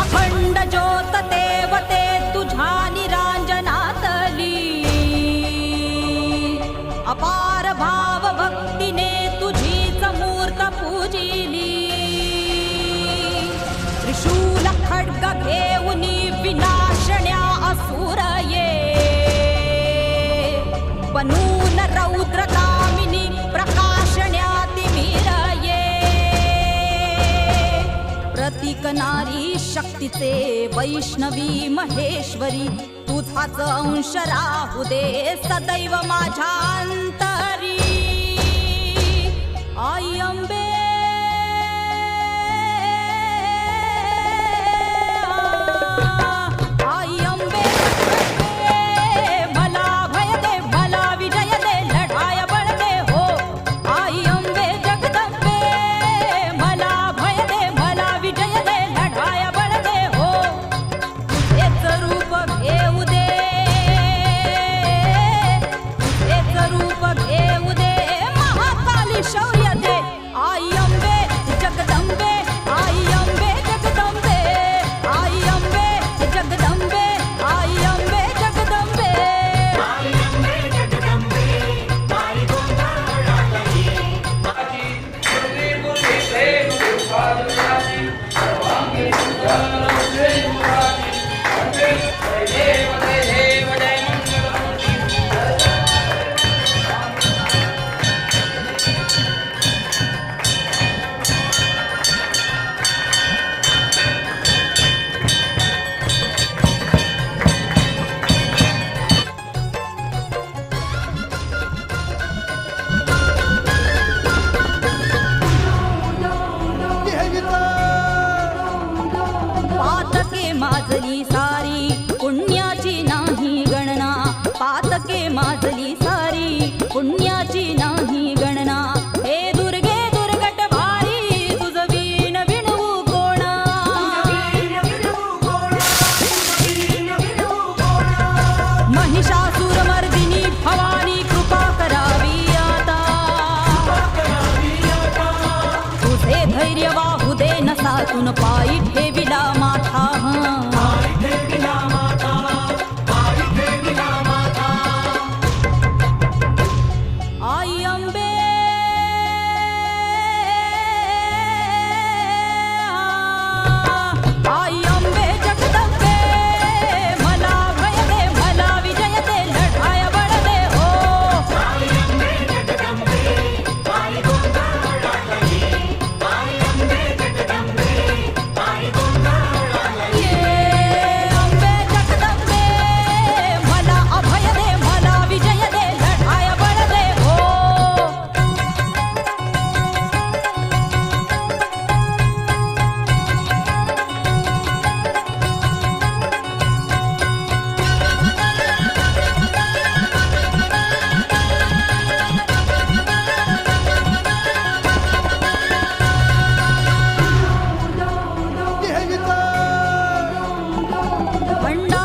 अखंड ज्योत देवते तुझा निरांजनातली अपार भाव भक्तीने तुझी समूर्त पूजिली त्रिशूल खड्ग घेऊनी बनून रौद्रकामिनी प्रकाशण्यातिमिरये प्रतीक नारी शक्तीचे वैष्णवी महेश्वरी तुझाच अंश राहू दे सदैव माझ्या अंतरी. पातके माजली सारी पुण्याची नाही गणना. पातके माजली सारी पुण्याची नाही गणना. हे दुर्गे दुर्गट भारी तुझ वीण विणवू कोणा महिषासुरमर्दिनी भवानी कृपा करावी आता. तुझे धैर्य वाहू दे नसातून पायी ठे ಮಂಡ